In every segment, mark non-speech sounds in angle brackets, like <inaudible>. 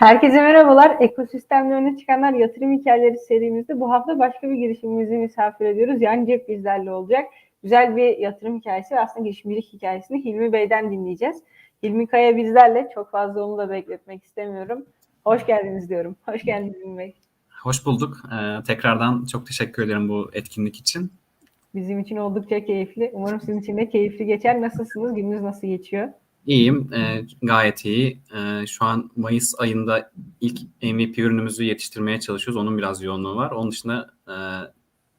Herkese merhabalar. Ekosistemde öne çıkanlar yatırım hikayeleri serimizde bu hafta başka bir girişimimizi misafir ediyoruz. Yani cep bizlerle olacak. Güzel bir yatırım hikayesi ve aslında girişimcilik hikayesini Hilmi Bey'den dinleyeceğiz. Hilmi Kaya bizlerle. Çok fazla onu da bekletmek istemiyorum. Hoş geldiniz diyorum. Hoş geldiniz Hilmi Bey. Hoş bulduk. Ee, tekrardan çok teşekkür ederim bu etkinlik için. Bizim için oldukça keyifli. Umarım sizin için de keyifli geçer. Nasılsınız? Gününüz nasıl geçiyor? İyiyim, e, gayet iyi. E, şu an Mayıs ayında ilk MVP ürünümüzü yetiştirmeye çalışıyoruz. Onun biraz yoğunluğu var. Onun dışında e,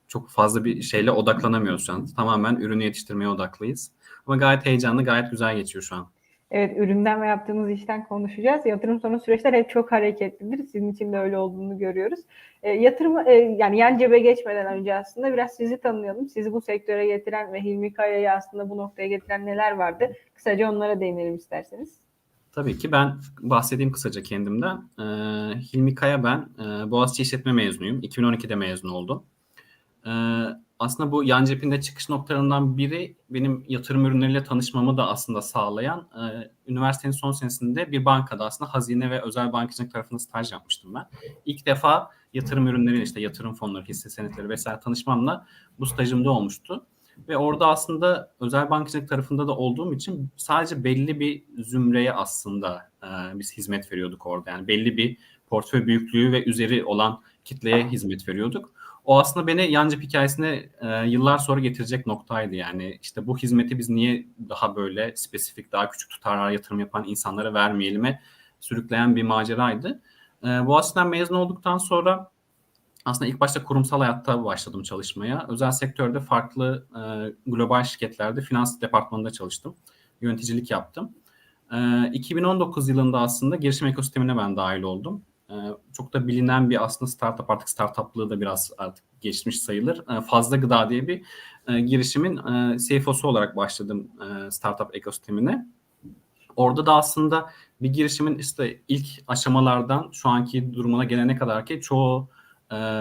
çok fazla bir şeyle odaklanamıyoruz şu an. Tamamen ürünü yetiştirmeye odaklıyız. Ama gayet heyecanlı, gayet güzel geçiyor şu an. Evet, üründen ve yaptığımız işten konuşacağız. Yatırım sonu süreçler hep çok hareketlidir. Sizin için de öyle olduğunu görüyoruz. E, yatırım e, yani yan cebe geçmeden önce aslında biraz sizi tanıyalım. Sizi bu sektöre getiren ve Hilmi Kaya'yı aslında bu noktaya getiren neler vardı? Kısaca onlara değinelim isterseniz. Tabii ki ben bahsedeyim kısaca kendimden. E, Hilmi Kaya ben. E, Boğaziçi İşletme mezunuyum. 2012'de mezun oldum. E, aslında bu yan cepinde çıkış noktalarından biri benim yatırım ürünleriyle tanışmamı da aslında sağlayan e, üniversitenin son senesinde bir bankada aslında hazine ve özel bankacılık tarafında staj yapmıştım ben. İlk defa yatırım ürünleri işte yatırım fonları, hisse senetleri vesaire tanışmamla bu stajımda olmuştu. Ve orada aslında özel bankacılık tarafında da olduğum için sadece belli bir zümreye aslında e, biz hizmet veriyorduk orada. Yani belli bir portföy büyüklüğü ve üzeri olan kitleye hizmet veriyorduk o aslında beni Yancıp hikayesine e, yıllar sonra getirecek noktaydı yani. işte bu hizmeti biz niye daha böyle spesifik, daha küçük tutarlar yatırım yapan insanlara vermeyelim'e sürükleyen bir maceraydı. E, Boğaziçi'den mezun olduktan sonra aslında ilk başta kurumsal hayatta başladım çalışmaya. Özel sektörde farklı e, global şirketlerde finans departmanında çalıştım. Yöneticilik yaptım. E, 2019 yılında aslında girişim ekosistemine ben dahil oldum. Ee, çok da bilinen bir aslında startup artık startuplığı da biraz artık geçmiş sayılır. Ee, Fazla Gıda diye bir e, girişimin e, CFO'su olarak başladım e, startup ekosistemine. Orada da aslında bir girişimin işte ilk aşamalardan şu anki durumuna gelene kadar ki çoğu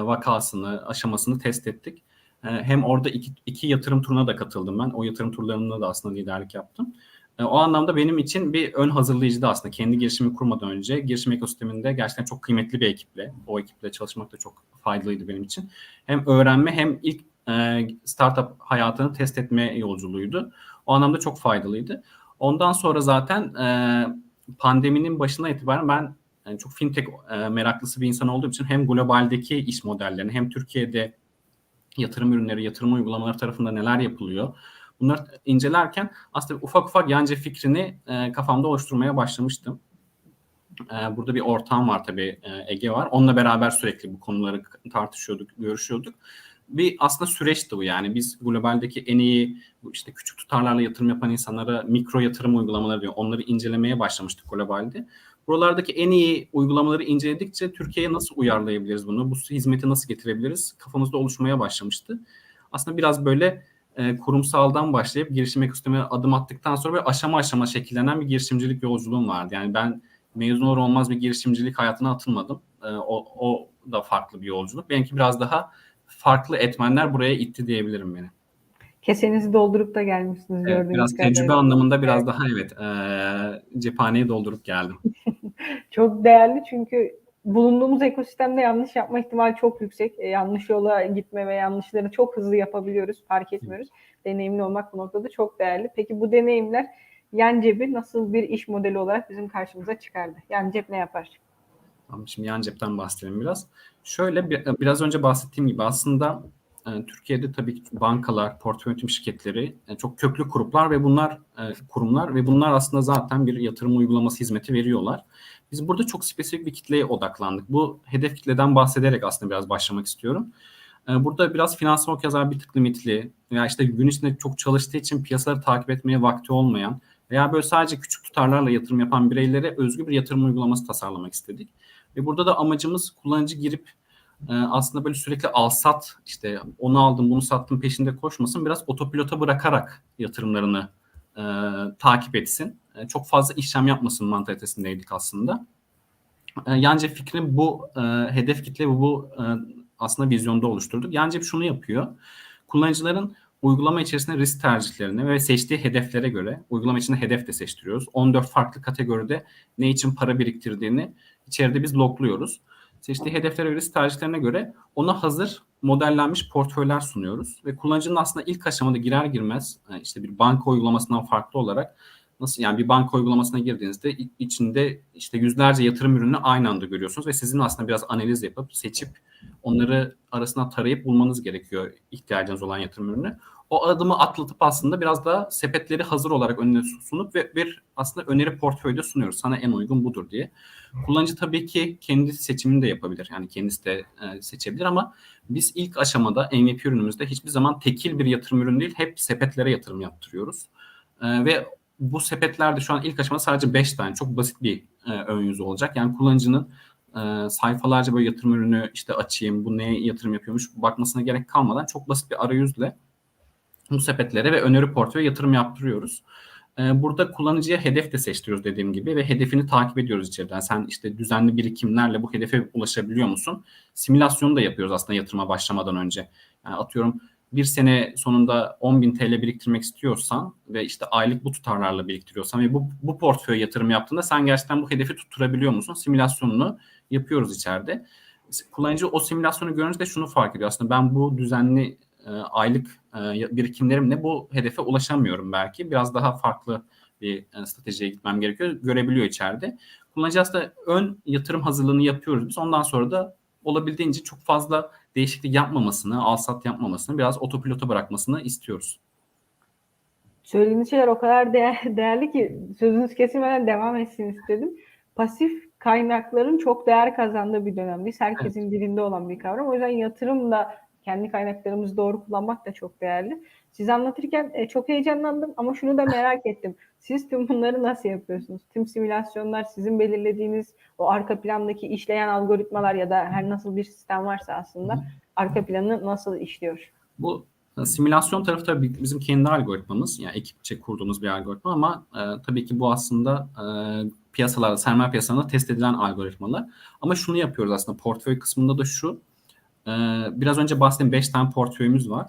vakasını, aşamasını test ettik. Hem orada iki, iki yatırım turuna da katıldım ben. O yatırım turlarında da aslında liderlik yaptım. E, o anlamda benim için bir ön hazırlayıcıydı aslında. Kendi girişimi kurmadan önce girişim ekosisteminde gerçekten çok kıymetli bir ekiple, o ekiple çalışmak da çok faydalıydı benim için. Hem öğrenme hem ilk e, startup hayatını test etme yolculuğuydu. O anlamda çok faydalıydı. Ondan sonra zaten e, pandeminin başına itibaren ben yani çok fintech meraklısı bir insan olduğum için hem globaldeki iş modellerini hem Türkiye'de yatırım ürünleri, yatırım uygulamaları tarafında neler yapılıyor Bunları incelerken aslında ufak ufak yancı fikrini e, kafamda oluşturmaya başlamıştım. E, burada bir ortağım var tabii e, Ege var. Onunla beraber sürekli bu konuları tartışıyorduk, görüşüyorduk. Bir aslında süreçti bu yani biz globaldeki en iyi işte küçük tutarlarla yatırım yapan insanlara mikro yatırım uygulamaları diyor. Onları incelemeye başlamıştık globalde. Buralardaki en iyi uygulamaları inceledikçe Türkiye'ye nasıl uyarlayabiliriz bunu? Bu hizmeti nasıl getirebiliriz? Kafamızda oluşmaya başlamıştı. Aslında biraz böyle e, kurumsaldan başlayıp girişim ekosistemine adım attıktan sonra bir aşama aşama şekillenen bir girişimcilik yolculuğum vardı. Yani ben mezun olur olmaz bir girişimcilik hayatına atılmadım. E, o, o da farklı bir yolculuk. Benimki biraz daha farklı etmenler buraya itti diyebilirim beni. Kesenizi doldurup da gelmişsiniz evet, Biraz tecrübe kadarıyla. anlamında biraz daha evet e, cephaneyi doldurup geldim. <laughs> Çok değerli çünkü bulunduğumuz ekosistemde yanlış yapma ihtimali çok yüksek. E, yanlış yola gitme ve yanlışları çok hızlı yapabiliyoruz, fark etmiyoruz. Deneyimli olmak bu noktada çok değerli. Peki bu deneyimler yan cebi nasıl bir iş modeli olarak bizim karşımıza çıkardı? Yan cep ne yapar? Tamam, şimdi yan cepten bahsedelim biraz. Şöyle biraz önce bahsettiğim gibi aslında e, Türkiye'de tabii ki bankalar, portföy yönetim şirketleri e, çok köklü gruplar ve bunlar e, kurumlar ve bunlar aslında zaten bir yatırım uygulaması hizmeti veriyorlar. Biz burada çok spesifik bir kitleye odaklandık. Bu hedef kitleden bahsederek aslında biraz başlamak istiyorum. Burada biraz finansal okuryazar bir tık limitli veya işte gün içinde çok çalıştığı için piyasaları takip etmeye vakti olmayan veya böyle sadece küçük tutarlarla yatırım yapan bireylere özgü bir yatırım uygulaması tasarlamak istedik. Ve burada da amacımız kullanıcı girip aslında böyle sürekli al sat işte onu aldım bunu sattım peşinde koşmasın biraz otopilota bırakarak yatırımlarını e, takip etsin. E, çok fazla işlem yapmasın mantalitesindeydik aslında. E, Yancep fikrini bu e, hedef kitle bu, bu e, aslında vizyonda oluşturduk. Yancep şunu yapıyor. Kullanıcıların uygulama içerisinde risk tercihlerine ve seçtiği hedeflere göre uygulama içinde hedef de seçtiriyoruz. 14 farklı kategoride ne için para biriktirdiğini içeride biz logluyoruz. Seçtiği hedeflere ve risk tercihlerine göre ona hazır modellenmiş portföyler sunuyoruz ve kullanıcının aslında ilk aşamada girer girmez e, işte bir banka uygulamasından farklı olarak nasıl yani bir banka uygulamasına girdiğinizde içinde işte yüzlerce yatırım ürünü aynı anda görüyorsunuz ve sizin aslında biraz analiz yapıp seçip onları arasından tarayıp bulmanız gerekiyor ihtiyacınız olan yatırım ürünü. O adımı atlatıp aslında biraz daha sepetleri hazır olarak önüne sunup ve bir aslında öneri portföyü de sunuyoruz. Sana en uygun budur diye. Kullanıcı tabii ki kendi seçimini de yapabilir. Yani kendisi de e, seçebilir ama biz ilk aşamada MVP ürünümüzde hiçbir zaman tekil bir yatırım ürünü değil, hep sepetlere yatırım yaptırıyoruz. E, ve bu sepetlerde şu an ilk aşamada sadece 5 tane çok basit bir e, ön yüzü olacak. Yani kullanıcının e, sayfalarca böyle yatırım ürünü işte açayım, bu neye yatırım yapıyormuş bakmasına gerek kalmadan çok basit bir arayüzle bu sepetlere ve öneri portföye yatırım yaptırıyoruz. E, burada kullanıcıya hedef de seçtiriyoruz dediğim gibi ve hedefini takip ediyoruz içeriden. Sen işte düzenli birikimlerle bu hedefe ulaşabiliyor musun? Simülasyonu da yapıyoruz aslında yatırıma başlamadan önce. Yani atıyorum bir sene sonunda 10.000 TL biriktirmek istiyorsan ve işte aylık bu tutarlarla biriktiriyorsan ve bu, bu portföye yatırım yaptığında sen gerçekten bu hedefi tutturabiliyor musun? Simülasyonunu yapıyoruz içeride. Kullanıcı o simülasyonu görünce de şunu fark ediyor. Aslında ben bu düzenli e, aylık e, birikimlerimle bu hedefe ulaşamıyorum belki. Biraz daha farklı bir e, stratejiye gitmem gerekiyor. Görebiliyor içeride. Kullanıcı aslında ön yatırım hazırlığını yapıyoruz biz. Ondan sonra da olabildiğince çok fazla değişiklik yapmamasını, alsat yapmamasını, biraz otopilota bırakmasını istiyoruz. Söylediğiniz şeyler o kadar değer, değerli ki sözünüz kesilmeden devam etsin istedim. Pasif kaynakların çok değer kazandığı bir dönemdeyiz. Herkesin evet. dilinde olan bir kavram. O yüzden yatırım da kendi kaynaklarımızı doğru kullanmak da çok değerli. Siz anlatırken e, çok heyecanlandım ama şunu da merak ettim. Siz tüm bunları nasıl yapıyorsunuz? Tüm simülasyonlar sizin belirlediğiniz o arka plandaki işleyen algoritmalar ya da her nasıl bir sistem varsa aslında arka planı nasıl işliyor? Bu e, simülasyon tarafı tabii bizim kendi algoritmamız. Yani ekipçe kurduğumuz bir algoritma ama e, tabii ki bu aslında e, piyasalarda, sermaye piyasalarında test edilen algoritmalar. Ama şunu yapıyoruz aslında portföy kısmında da şu. E, biraz önce bahsettiğim 5 tane portföyümüz var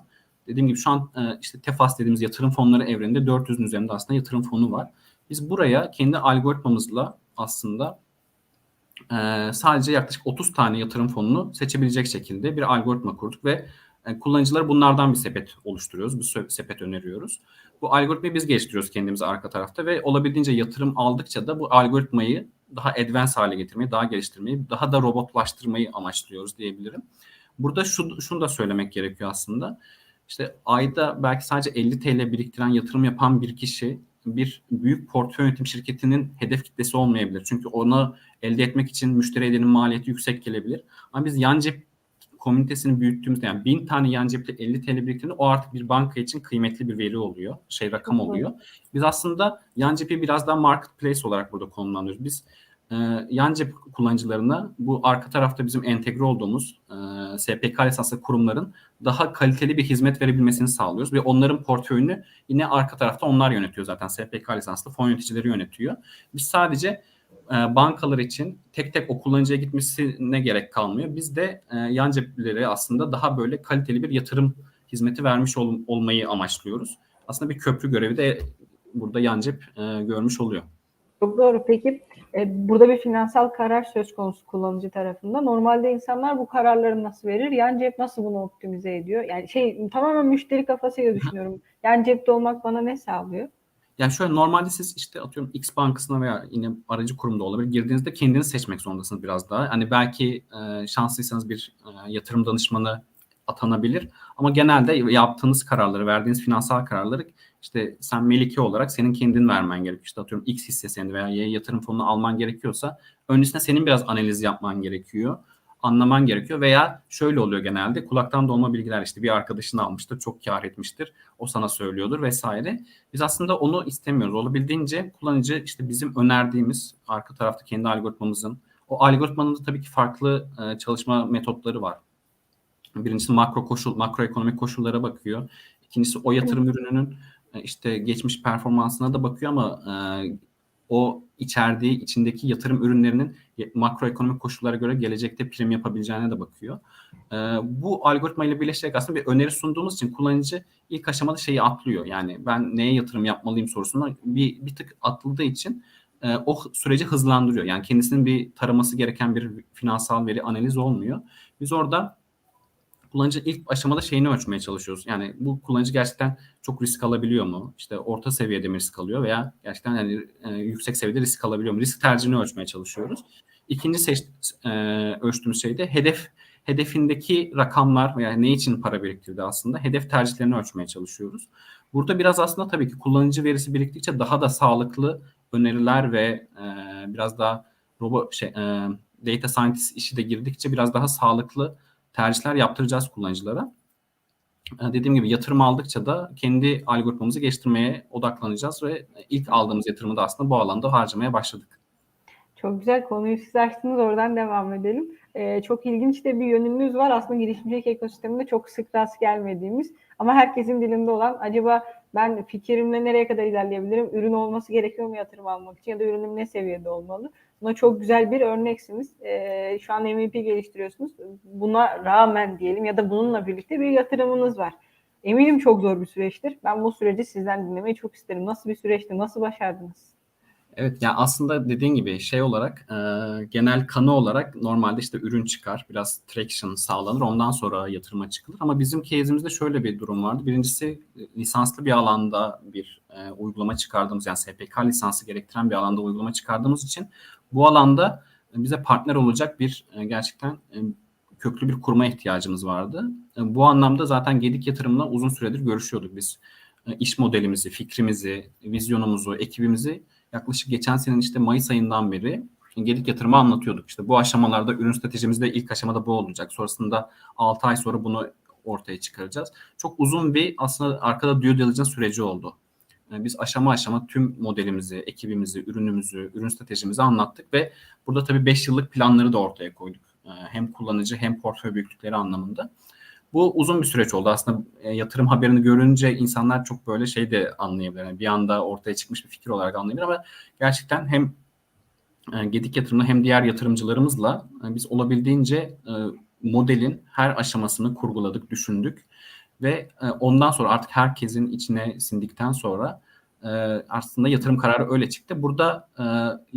dediğim gibi şu an e, işte TEFAS dediğimiz yatırım fonları evreninde 400'ün üzerinde aslında yatırım fonu var. Biz buraya kendi algoritmamızla aslında e, sadece yaklaşık 30 tane yatırım fonunu seçebilecek şekilde bir algoritma kurduk ve e, kullanıcılara bunlardan bir sepet oluşturuyoruz. Bir sepet öneriyoruz. Bu algoritmayı biz geliştiriyoruz kendimize arka tarafta ve olabildiğince yatırım aldıkça da bu algoritmayı daha advanced hale getirmeyi, daha geliştirmeyi, daha da robotlaştırmayı amaçlıyoruz diyebilirim. Burada şu, şunu da söylemek gerekiyor aslında işte ayda belki sadece 50 TL biriktiren yatırım yapan bir kişi bir büyük portföy yönetim şirketinin hedef kitlesi olmayabilir. Çünkü onu elde etmek için müşteri edinin maliyeti yüksek gelebilir. Ama biz yan cep komünitesini büyüttüğümüzde yani bin tane yan cepte 50 TL biriktirdiğinde o artık bir banka için kıymetli bir veri oluyor. Şey rakam oluyor. Biz aslında yan cepi biraz daha marketplace olarak burada konumlandırıyoruz. Biz e, kullanıcılarına bu arka tarafta bizim entegre olduğumuz e, SPK lisanslı kurumların daha kaliteli bir hizmet verebilmesini sağlıyoruz ve onların portföyünü yine arka tarafta onlar yönetiyor zaten SPK lisanslı fon yöneticileri yönetiyor. Biz sadece e, bankalar için tek tek o kullanıcıya gitmesine gerek kalmıyor. Biz de e, yan aslında daha böyle kaliteli bir yatırım hizmeti vermiş ol, olmayı amaçlıyoruz. Aslında bir köprü görevi de burada yan görmüş oluyor. Çok doğru. Peki burada bir finansal karar söz konusu kullanıcı tarafında. Normalde insanlar bu kararları nasıl verir? Yan cep nasıl bunu optimize ediyor? Yani şey tamamen müşteri kafasıyla düşünüyorum. <laughs> Yan cepte olmak bana ne sağlıyor? Yani şöyle normalde siz işte atıyorum X bankasına veya yine aracı kurumda olabilir. Girdiğinizde kendiniz seçmek zorundasınız biraz daha. Hani belki e, şanslıysanız bir e, yatırım danışmanı atanabilir. Ama genelde yaptığınız kararları, verdiğiniz finansal kararları işte sen melike olarak senin kendin vermen gerekiyor. İşte atıyorum X hissesini veya Y yatırım fonunu alman gerekiyorsa öncesinde senin biraz analiz yapman gerekiyor. Anlaman gerekiyor veya şöyle oluyor genelde kulaktan dolma bilgiler işte bir arkadaşın almıştır çok kar etmiştir o sana söylüyordur vesaire. Biz aslında onu istemiyoruz. Olabildiğince kullanıcı işte bizim önerdiğimiz arka tarafta kendi algoritmamızın o algoritmanın da tabii ki farklı e, çalışma metotları var. Birincisi makro koşul, makroekonomik koşullara bakıyor. İkincisi o yatırım ürününün işte geçmiş performansına da bakıyor ama e, o içerdiği içindeki yatırım ürünlerinin makroekonomik koşullara göre gelecekte prim yapabileceğine de bakıyor. E, bu algoritma ile birleşerek aslında bir öneri sunduğumuz için kullanıcı ilk aşamada şeyi atlıyor. Yani ben neye yatırım yapmalıyım sorusuna bir, bir tık atıldığı için e, o süreci hızlandırıyor. Yani kendisinin bir taraması gereken bir finansal veri analiz olmuyor. Biz orada kullanıcı ilk aşamada şeyini ölçmeye çalışıyoruz. Yani bu kullanıcı gerçekten çok risk alabiliyor mu? İşte orta seviyede mi risk alıyor veya gerçekten yani e, yüksek seviyede risk alabiliyor mu? Risk tercihini ölçmeye çalışıyoruz. İkinci seç, e, ölçtüğümüz şey de hedef hedefindeki rakamlar veya ne için para biriktirdi aslında hedef tercihlerini ölçmeye çalışıyoruz. Burada biraz aslında tabii ki kullanıcı verisi biriktikçe daha da sağlıklı öneriler ve e, biraz daha robot şey e, data scientist işi de girdikçe biraz daha sağlıklı tercihler yaptıracağız kullanıcılara. Dediğim gibi yatırım aldıkça da kendi algoritmamızı geliştirmeye odaklanacağız ve ilk aldığımız yatırımı da aslında bu alanda harcamaya başladık. Çok güzel konuyu siz açtınız oradan devam edelim. Ee, çok ilginç de bir yönünüz var. Aslında girişimcilik ekosisteminde çok sık rast gelmediğimiz ama herkesin dilinde olan acaba ben fikrimle nereye kadar ilerleyebilirim? Ürün olması gerekiyor mu yatırım almak için ya da ürünüm ne seviyede olmalı? Buna çok güzel bir örneksiniz. Ee, şu an MVP geliştiriyorsunuz. Buna rağmen diyelim ya da bununla birlikte bir yatırımınız var. Eminim çok zor bir süreçtir. Ben bu süreci sizden dinlemeyi çok isterim. Nasıl bir süreçti? Nasıl başardınız? Evet yani aslında dediğin gibi şey olarak e, genel kanı olarak normalde işte ürün çıkar biraz traction sağlanır ondan sonra yatırıma çıkılır ama bizim case'imizde şöyle bir durum vardı. Birincisi lisanslı bir alanda bir e, uygulama çıkardığımız yani SPK lisansı gerektiren bir alanda uygulama çıkardığımız için bu alanda bize partner olacak bir e, gerçekten e, köklü bir kurma ihtiyacımız vardı. E, bu anlamda zaten Gedik yatırımla uzun süredir görüşüyorduk biz. İş modelimizi, fikrimizi, vizyonumuzu, ekibimizi yaklaşık geçen senenin işte Mayıs ayından beri gelik yatırımı anlatıyorduk. İşte bu aşamalarda ürün stratejimizde ilk aşamada bu olacak. Sonrasında 6 ay sonra bunu ortaya çıkaracağız. Çok uzun bir aslında arkada due diligence süreci oldu. Biz aşama aşama tüm modelimizi, ekibimizi, ürünümüzü, ürün stratejimizi anlattık ve burada tabii 5 yıllık planları da ortaya koyduk. Hem kullanıcı hem portföy büyüklükleri anlamında. Bu uzun bir süreç oldu. Aslında e, yatırım haberini görünce insanlar çok böyle şey de anlayabilir. Yani bir anda ortaya çıkmış bir fikir olarak anlayabilir ama gerçekten hem e, Gedik yatırımla hem diğer yatırımcılarımızla e, biz olabildiğince modelin her aşamasını kurguladık, düşündük ve e, ondan sonra artık herkesin içine sindikten sonra e, aslında yatırım kararı öyle çıktı. Burada e,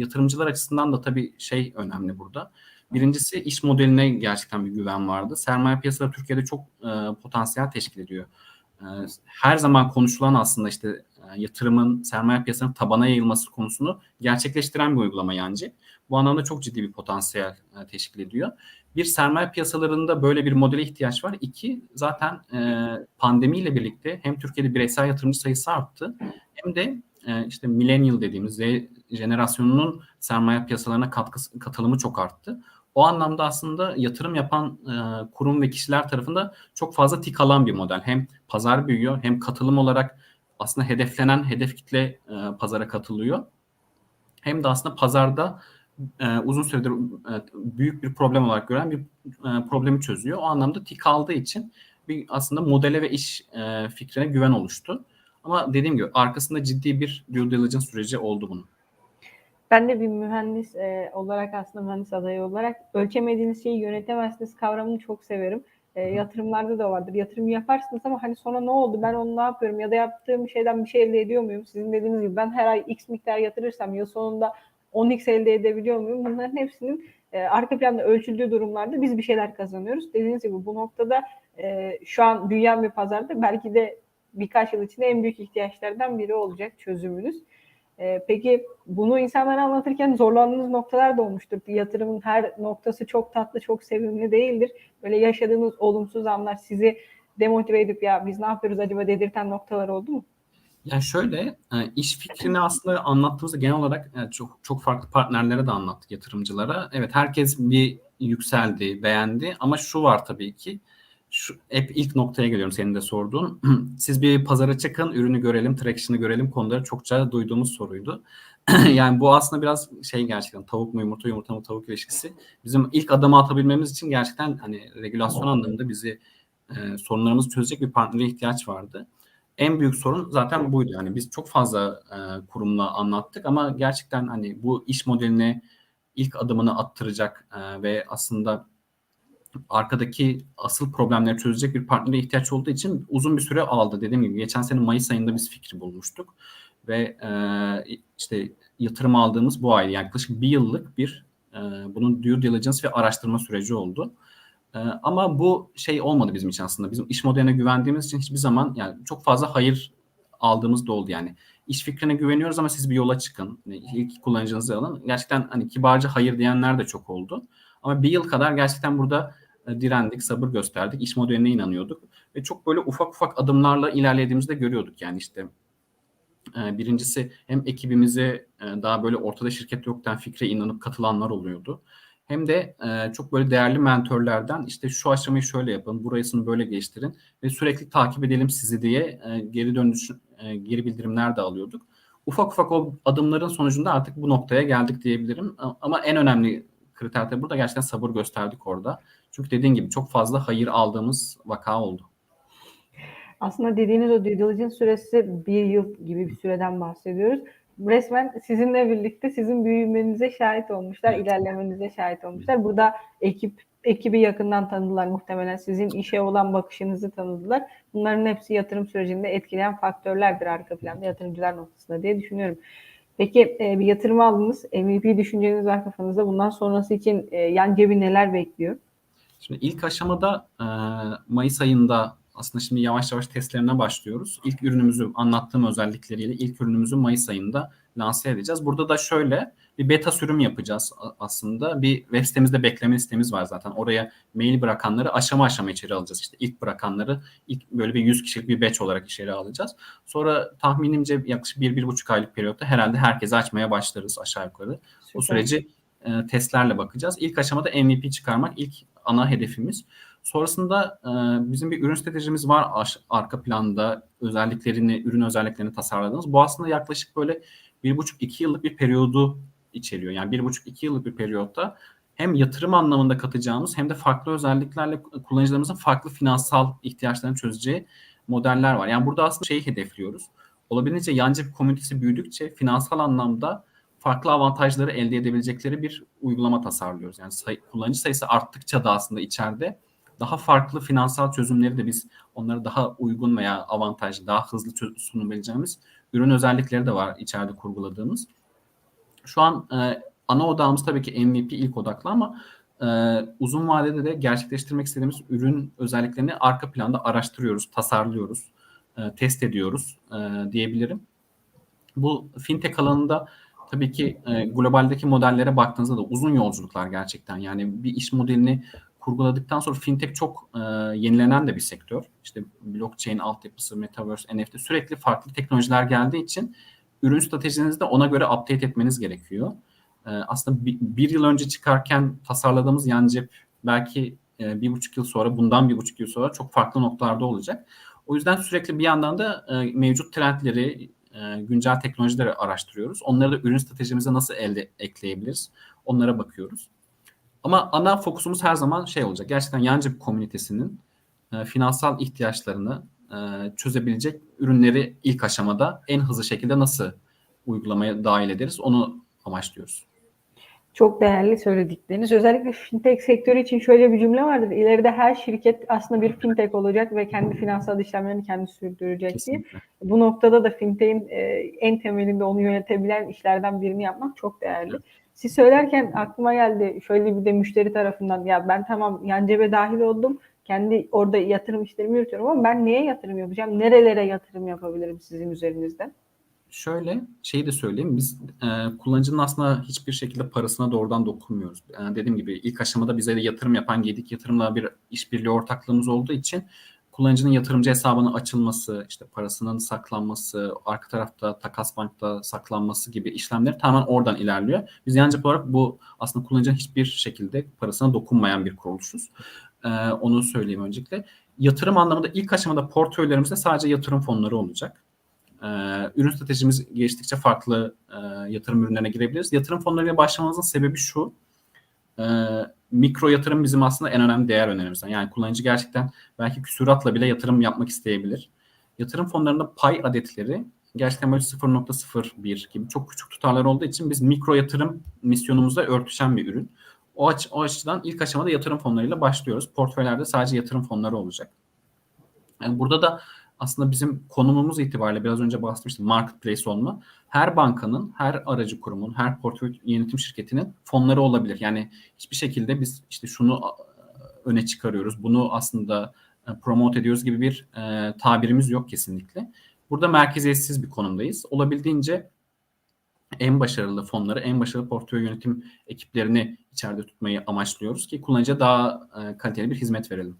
yatırımcılar açısından da tabii şey önemli burada. Birincisi iş modeline gerçekten bir güven vardı. Sermaye piyasaları Türkiye'de çok potansiyel teşkil ediyor. Her zaman konuşulan aslında işte yatırımın sermaye piyasalarının tabana yayılması konusunu gerçekleştiren bir uygulama yancı. Bu anlamda çok ciddi bir potansiyel teşkil ediyor. Bir sermaye piyasalarında böyle bir modele ihtiyaç var. İki zaten e, pandemiyle birlikte hem Türkiye'de bireysel yatırımcı sayısı arttı hem de e, işte millennial dediğimiz Z jenerasyonunun sermaye piyasalarına katkısı katılımı çok arttı. O anlamda aslında yatırım yapan e, kurum ve kişiler tarafında çok fazla tik alan bir model. Hem pazar büyüyor hem katılım olarak aslında hedeflenen hedef kitle e, pazara katılıyor. Hem de aslında pazarda e, uzun süredir e, büyük bir problem olarak gören bir e, problemi çözüyor. O anlamda tik aldığı için bir aslında modele ve iş e, fikrine güven oluştu. Ama dediğim gibi arkasında ciddi bir due diligence süreci oldu bunun. Ben de bir mühendis e, olarak aslında mühendis adayı olarak ölçemediğiniz şeyi yönetemezsiniz kavramını çok severim. E, yatırımlarda da vardır. Yatırım yaparsınız ama hani sonra ne oldu? Ben onu ne yapıyorum? Ya da yaptığım şeyden bir şey elde ediyor muyum? Sizin dediğiniz gibi ben her ay X miktar yatırırsam yıl sonunda 10x elde edebiliyor muyum? Bunların hepsinin e, arka planda ölçüldüğü durumlarda biz bir şeyler kazanıyoruz. Dediğiniz gibi bu noktada e, şu an büyüyen bir pazarda belki de birkaç yıl içinde en büyük ihtiyaçlardan biri olacak çözümünüz. E, peki bunu insanlara anlatırken zorlandığınız noktalar da olmuştur. Yatırımın her noktası çok tatlı, çok sevimli değildir. Böyle yaşadığınız olumsuz anlar sizi demotive edip ya biz ne yapıyoruz acaba dedirten noktalar oldu mu? Ya şöyle e, iş fikrini aslında anlattığımızda genel olarak e, çok çok farklı partnerlere de anlattık yatırımcılara. Evet herkes bir yükseldi, beğendi ama şu var tabii ki şu hep ilk noktaya geliyorum senin de sorduğun. <clears throat> Siz bir pazara çıkın, ürünü görelim, traction'ı görelim konuları çokça duyduğumuz soruydu. <clears throat> yani bu aslında biraz şey gerçekten tavuk mu yumurta yumurta mı tavuk ilişkisi. Bizim ilk adımı atabilmemiz için gerçekten hani regülasyon anlamında bizi e, sorunlarımızı çözecek bir partnere ihtiyaç vardı. En büyük sorun zaten buydu. Yani biz çok fazla e, kurumla anlattık ama gerçekten hani bu iş modeline ilk adımını attıracak e, ve aslında arkadaki asıl problemleri çözecek bir partnere ihtiyaç olduğu için uzun bir süre aldı. Dediğim gibi geçen sene Mayıs ayında biz fikri bulmuştuk ve e, işte yatırım aldığımız bu ay yaklaşık bir yıllık bir e, bunun due diligence ve araştırma süreci oldu. E, ama bu şey olmadı bizim için aslında. Bizim iş modeline güvendiğimiz için hiçbir zaman yani çok fazla hayır aldığımız da oldu yani. İş fikrine güveniyoruz ama siz bir yola çıkın. İlk kullanıcınızı alın. Gerçekten hani kibarca hayır diyenler de çok oldu. Ama bir yıl kadar gerçekten burada e, direndik, sabır gösterdik, iş modeline inanıyorduk ve çok böyle ufak ufak adımlarla ilerlediğimizi de görüyorduk. Yani işte e, birincisi hem ekibimize e, daha böyle ortada şirket yokken fikre inanıp katılanlar oluyordu. Hem de çok böyle değerli mentorlardan işte şu aşamayı şöyle yapın, burasını böyle geliştirin ve sürekli takip edelim sizi diye geri dönüş, geri bildirimler de alıyorduk. Ufak ufak o adımların sonucunda artık bu noktaya geldik diyebilirim. Ama en önemli kriter de burada gerçekten sabır gösterdik orada. Çünkü dediğin gibi çok fazla hayır aldığımız vaka oldu. Aslında dediğiniz o due diligence süresi bir yıl gibi bir süreden bahsediyoruz. Resmen sizinle birlikte sizin büyümenize şahit olmuşlar, evet. ilerlemenize şahit olmuşlar. Burada ekip ekibi yakından tanıdılar muhtemelen. Sizin işe olan bakışınızı tanıdılar. Bunların hepsi yatırım sürecinde etkileyen faktörlerdir arka planda yatırımcılar noktasında diye düşünüyorum. Peki e, bir yatırım aldınız. MVP düşünceniz var kafanızda. Bundan sonrası için e, yan cebi neler bekliyor? Şimdi ilk aşamada e, Mayıs ayında aslında şimdi yavaş yavaş testlerine başlıyoruz. İlk ürünümüzü anlattığım özellikleriyle ilk ürünümüzü Mayıs ayında lanse edeceğiz. Burada da şöyle bir beta sürüm yapacağız aslında. Bir web sitemizde bekleme listemiz var zaten. Oraya mail bırakanları aşama aşama içeri alacağız. İşte ilk bırakanları ilk böyle bir 100 kişilik bir batch olarak içeri alacağız. Sonra tahminimce yaklaşık 1-1,5 aylık periyotta herhalde herkese açmaya başlarız aşağı yukarı. Süper. O süreci e, testlerle bakacağız. İlk aşamada MVP çıkarmak ilk ana hedefimiz. Sonrasında e, bizim bir ürün stratejimiz var arka planda özelliklerini, ürün özelliklerini tasarladığımız. Bu aslında yaklaşık böyle bir buçuk iki yıllık bir periyodu içeriyor. Yani bir buçuk iki yıllık bir periyotta hem yatırım anlamında katacağımız hem de farklı özelliklerle kullanıcılarımızın farklı finansal ihtiyaçlarını çözeceği modeller var. Yani burada aslında şeyi hedefliyoruz. Olabildiğince yancı komünitesi büyüdükçe finansal anlamda farklı avantajları elde edebilecekleri bir uygulama tasarlıyoruz. Yani sayı, kullanıcı sayısı arttıkça da aslında içeride daha farklı finansal çözümleri de biz onları daha uygun veya avantajlı, daha hızlı sunabileceğimiz ürün özellikleri de var içeride kurguladığımız. Şu an e, ana odağımız tabii ki MVP ilk odaklı ama e, uzun vadede de gerçekleştirmek istediğimiz ürün özelliklerini arka planda araştırıyoruz, tasarlıyoruz, e, test ediyoruz e, diyebilirim. Bu fintech alanında tabii ki e, globaldeki modellere baktığınızda da uzun yolculuklar gerçekten. Yani bir iş modelini kurguladıktan sonra fintech çok e, yenilenen de bir sektör. İşte blockchain altyapısı, metaverse, NFT sürekli farklı teknolojiler geldiği için ürün stratejinizi de ona göre update etmeniz gerekiyor. E, aslında bir, bir yıl önce çıkarken tasarladığımız yan cep belki e, bir buçuk yıl sonra, bundan bir buçuk yıl sonra çok farklı noktalarda olacak. O yüzden sürekli bir yandan da e, mevcut trendleri, e, güncel teknolojileri araştırıyoruz. Onları da ürün stratejimize nasıl elde ekleyebiliriz? Onlara bakıyoruz. Ama ana fokusumuz her zaman şey olacak. Gerçekten yancı komünitesinin e, finansal ihtiyaçlarını e, çözebilecek ürünleri ilk aşamada en hızlı şekilde nasıl uygulamaya dahil ederiz onu amaçlıyoruz. Çok değerli söyledikleriniz. Özellikle fintech sektörü için şöyle bir cümle vardır. İleride her şirket aslında bir fintech olacak ve kendi finansal işlemlerini kendi sürdürecek Kesinlikle. diye. Bu noktada da fintech'in e, en temelinde onu yönetebilen işlerden birini yapmak çok değerli. Evet. Siz söylerken aklıma geldi şöyle bir de müşteri tarafından ya ben tamam yan cebe dahil oldum. Kendi orada yatırım işlerimi yürütüyorum ama ben neye yatırım yapacağım? Nerelere yatırım yapabilirim sizin üzerinizden? Şöyle şeyi de söyleyeyim. Biz e, kullanıcının aslında hiçbir şekilde parasına doğrudan dokunmuyoruz. Yani dediğim gibi ilk aşamada bize de yatırım yapan Gedik Yatırım'la bir işbirliği ortaklığımız olduğu için kullanıcının yatırımcı hesabının açılması, işte parasının saklanması, arka tarafta takas bankta saklanması gibi işlemler tamamen oradan ilerliyor. Biz yancı olarak bu aslında kullanıcının hiçbir şekilde parasına dokunmayan bir kuruluşuz. Ee, onu söyleyeyim öncelikle. Yatırım anlamında ilk aşamada portföylerimizde sadece yatırım fonları olacak. Ee, ürün stratejimiz geliştikçe farklı e, yatırım ürünlerine girebiliriz. Yatırım fonlarıyla başlamamızın sebebi şu. E, mikro yatırım bizim aslında en önemli değer önerimizden. Yani kullanıcı gerçekten belki küsuratla bile yatırım yapmak isteyebilir. yatırım fonlarında pay adetleri gerçekten böyle 0.01 gibi çok küçük tutarlar olduğu için biz mikro yatırım misyonumuzla örtüşen bir ürün. O, aç, o açıdan ilk aşamada yatırım fonlarıyla başlıyoruz. Portföylerde sadece yatırım fonları olacak. Yani burada da aslında bizim konumumuz itibariyle biraz önce bahsetmiştim marketplace olma. Her bankanın, her aracı kurumun, her portföy yönetim şirketinin fonları olabilir. Yani hiçbir şekilde biz işte şunu öne çıkarıyoruz, bunu aslında e, promote ediyoruz gibi bir e, tabirimiz yok kesinlikle. Burada merkeziyetsiz bir konumdayız. Olabildiğince en başarılı fonları, en başarılı portföy yönetim ekiplerini içeride tutmayı amaçlıyoruz ki kullanıcıya daha e, kaliteli bir hizmet verelim.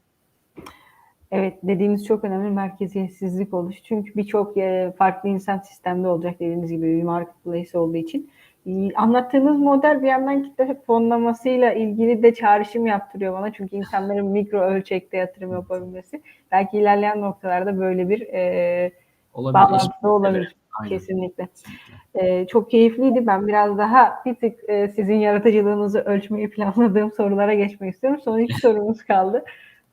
Evet dediğiniz çok önemli merkeziyetsizlik oluş. Çünkü birçok e, farklı insan sistemde olacak dediğiniz gibi bir marketplace olduğu için. E, anlattığınız model bir yandan kitle fonlamasıyla ilgili de çağrışım yaptırıyor bana. Çünkü insanların mikro ölçekte yatırım yapabilmesi. Belki ilerleyen noktalarda böyle bir e, olabilir. bağlantısı olabilir. Aynen. Kesinlikle. Ee, çok keyifliydi. Ben biraz daha bir tık e, sizin yaratıcılığınızı ölçmeyi planladığım sorulara geçmek istiyorum. Son iki sorumuz kaldı.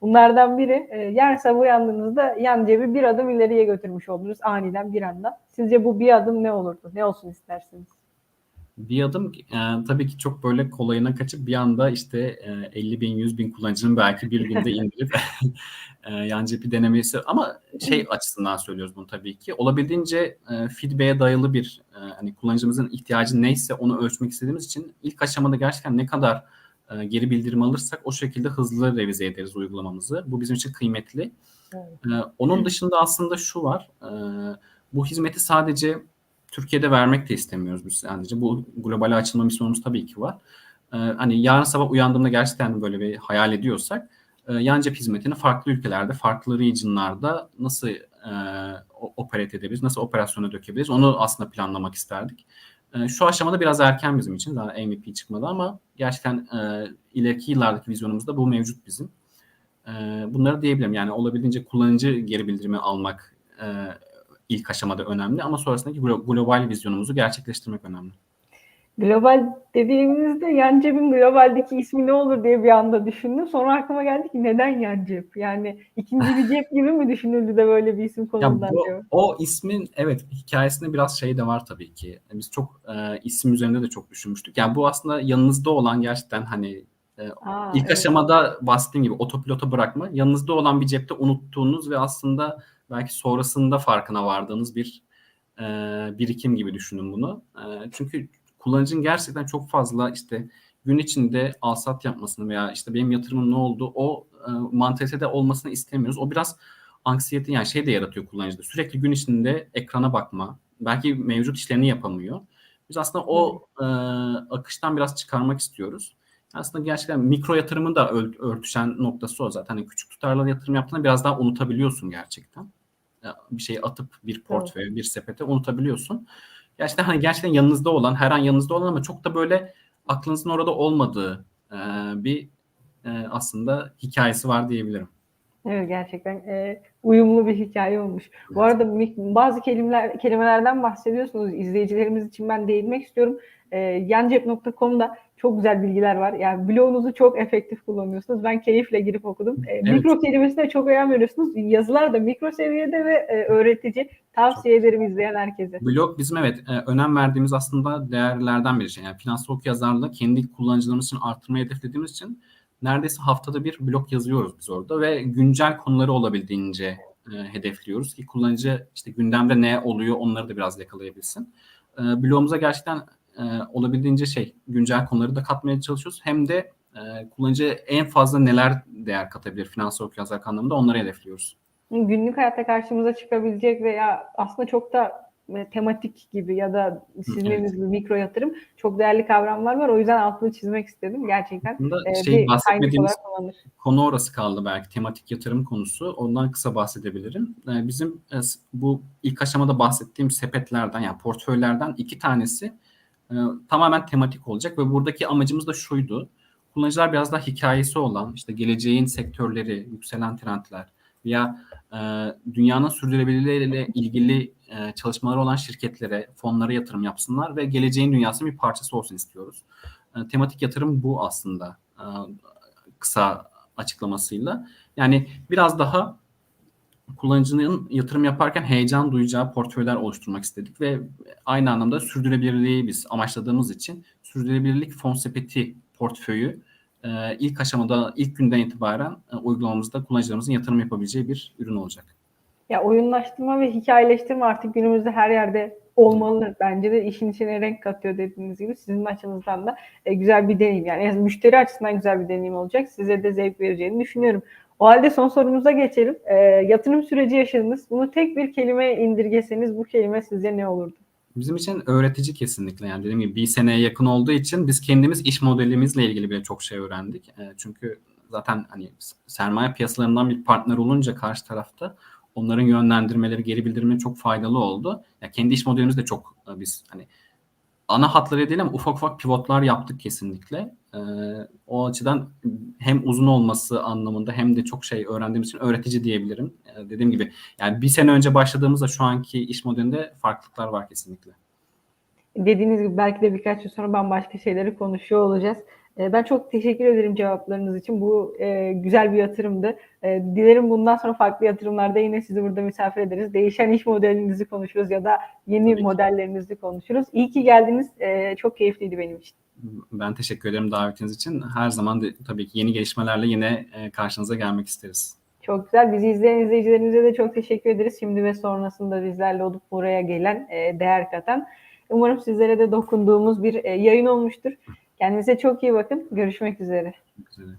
Bunlardan biri e, sabah uyandığınızda yan cebi bir adım ileriye götürmüş oldunuz aniden bir anda. Sizce bu bir adım ne olurdu? Ne olsun istersiniz? Bir adım e, tabii ki çok böyle kolayına kaçıp bir anda işte e, 50 bin 100 bin kullanıcının belki bir günde <laughs> indirip e, yan cepi denemesi ama şey açısından söylüyoruz bunu tabii ki olabildiğince e, feedback'e dayalı bir e, hani kullanıcımızın ihtiyacı neyse onu ölçmek istediğimiz için ilk aşamada gerçekten ne kadar e, geri bildirim alırsak o şekilde hızlı revize ederiz uygulamamızı. Bu bizim için kıymetli. Evet. E, onun dışında aslında şu var. E, bu hizmeti sadece Türkiye'de vermek de istemiyoruz biz sadece. Bu globale açılma misyonumuz tabii ki var. Hani yarın sabah uyandığımda gerçekten böyle bir hayal ediyorsak e, yan cep hizmetini farklı ülkelerde, farklı regionlarda nasıl e, operate edebiliriz, nasıl operasyona dökebiliriz onu aslında planlamak isterdik. E, şu aşamada biraz erken bizim için. Daha MVP çıkmadı ama gerçekten e, ileriki yıllardaki vizyonumuzda bu mevcut bizim. E, bunları diyebilirim. Yani olabildiğince kullanıcı geri bildirimi almak e, ilk aşamada önemli ama sonrasındaki global vizyonumuzu gerçekleştirmek önemli. Global dediğimizde yan cebin globaldeki ismi ne olur diye bir anda düşündüm. Sonra aklıma geldi ki neden yan cep? Yani ikinci bir cep gibi mi düşünüldü de böyle bir isim konuldu O ismin evet hikayesinde biraz şey de var tabii ki. Biz çok e, isim üzerinde de çok düşünmüştük. Yani bu aslında yanınızda olan gerçekten hani e, Aa, ilk evet. aşamada bahsettiğim gibi otopilota bırakma. Yanınızda olan bir cepte unuttuğunuz ve aslında belki sonrasında farkına vardığınız bir e, birikim gibi düşünün bunu. E, çünkü kullanıcının gerçekten çok fazla işte gün içinde alsat yapmasını veya işte benim yatırımım ne oldu o e, mantalitede olmasını istemiyoruz. O biraz anksiyete yani şey de yaratıyor kullanıcıda. Sürekli gün içinde ekrana bakma. Belki mevcut işlerini yapamıyor. Biz aslında o e, akıştan biraz çıkarmak istiyoruz. Aslında gerçekten mikro yatırımın da örtüşen noktası o zaten. Hani küçük tutarlı yatırım yaptığında biraz daha unutabiliyorsun gerçekten bir şey atıp bir portföy, evet. bir sepete unutabiliyorsun. Gerçekten hani gerçekten yanınızda olan, her an yanınızda olan ama çok da böyle aklınızın orada olmadığı e, bir e, aslında hikayesi var diyebilirim. Evet gerçekten e, uyumlu bir hikaye olmuş. Evet. Bu arada bazı kelimeler kelimelerden bahsediyorsunuz. İzleyicilerimiz için ben değinmek istiyorum. E, yancep.com'da çok güzel bilgiler var. Yani blogunuzu çok efektif kullanıyorsunuz. Ben keyifle girip okudum. E, evet. Mikro kelimesine çok önem veriyorsunuz. Yazılar da mikro seviyede ve e, öğretici. Tavsiye çok ederim izleyen herkese. Blog bizim evet e, önem verdiğimiz aslında değerlerden biri. Yani finansal yazarlığı kendi kullanıcılarımız için arttırmayı hedeflediğimiz için neredeyse haftada bir blog yazıyoruz biz orada ve güncel konuları olabildiğince e, hedefliyoruz ki kullanıcı işte gündemde ne oluyor onları da biraz yakalayabilsin. E, blogumuza gerçekten e, olabildiğince şey güncel konuları da katmaya çalışıyoruz. Hem de e, kullanıcı en fazla neler değer katabilir finansal okuryazarlık anlamında onları hedefliyoruz. Günlük hayatta karşımıza çıkabilecek veya aslında çok da e, tematik gibi ya da sizin evet. mikro yatırım çok değerli kavramlar var. O yüzden altını çizmek istedim. Gerçekten e, şey, bahsetmediğimiz konu orası kaldı belki. Tematik yatırım konusu. Ondan kısa bahsedebilirim. E, bizim e, bu ilk aşamada bahsettiğim sepetlerden yani portföylerden iki tanesi e, tamamen tematik olacak ve buradaki amacımız da şuydu. Kullanıcılar biraz daha hikayesi olan işte geleceğin sektörleri, yükselen trendler veya e, dünyanın sürdürülebilirliğiyle ilgili e, çalışmaları olan şirketlere, fonlara yatırım yapsınlar ve geleceğin dünyasının bir parçası olsun istiyoruz. E, tematik yatırım bu aslında e, kısa açıklamasıyla. Yani biraz daha kullanıcının yatırım yaparken heyecan duyacağı portföyler oluşturmak istedik ve aynı anlamda sürdürülebilirliği biz amaçladığımız için sürdürülebilirlik fon sepeti portföyü e, ilk aşamada ilk günden itibaren e, uygulamamızda kullanıcılarımızın yatırım yapabileceği bir ürün olacak. Ya oyunlaştırma ve hikayeleştirme artık günümüzde her yerde olmalı. Bence de işin içine renk katıyor dediğiniz gibi. Sizin açınızdan da e, güzel bir deneyim. Yani müşteri açısından güzel bir deneyim olacak. Size de zevk vereceğini düşünüyorum. O halde son sorumuza geçelim. E, yatırım süreci yaşadınız. Bunu tek bir kelime indirgeseniz bu kelime sizce ne olurdu? Bizim için öğretici kesinlikle yani dediğim gibi bir seneye yakın olduğu için biz kendimiz iş modelimizle ilgili bile çok şey öğrendik. E, çünkü zaten hani sermaye piyasalarından bir partner olunca karşı tarafta onların yönlendirmeleri, geri bildirimleri çok faydalı oldu. Ya kendi iş modelimiz de çok e, biz hani ana hatları değil ama ufak ufak pivotlar yaptık kesinlikle. E, o açıdan hem uzun olması anlamında hem de çok şey öğrendiğimiz için öğretici diyebilirim. E, dediğim gibi yani bir sene önce başladığımızda şu anki iş modelinde farklılıklar var kesinlikle. Dediğiniz gibi belki de birkaç yıl sonra bambaşka şeyleri konuşuyor olacağız. E, Ben çok teşekkür ederim cevaplarınız için. Bu e, güzel bir yatırımdı. E, dilerim bundan sonra farklı yatırımlarda yine sizi burada misafir ederiz. Değişen iş modelinizi konuşuruz ya da yeni Tabii ki. modellerinizi konuşuruz. İyi ki geldiniz. E, çok keyifliydi benim için. Ben teşekkür ederim davetiniz için. Her zaman da, tabii ki yeni gelişmelerle yine e, karşınıza gelmek isteriz. Çok güzel. Bizi izleyen izleyicilerimize de çok teşekkür ederiz. Şimdi ve sonrasında bizlerle olup buraya gelen, e, değer katan. Umarım sizlere de dokunduğumuz bir e, yayın olmuştur. Kendinize çok iyi bakın. Görüşmek üzere. Çok güzel.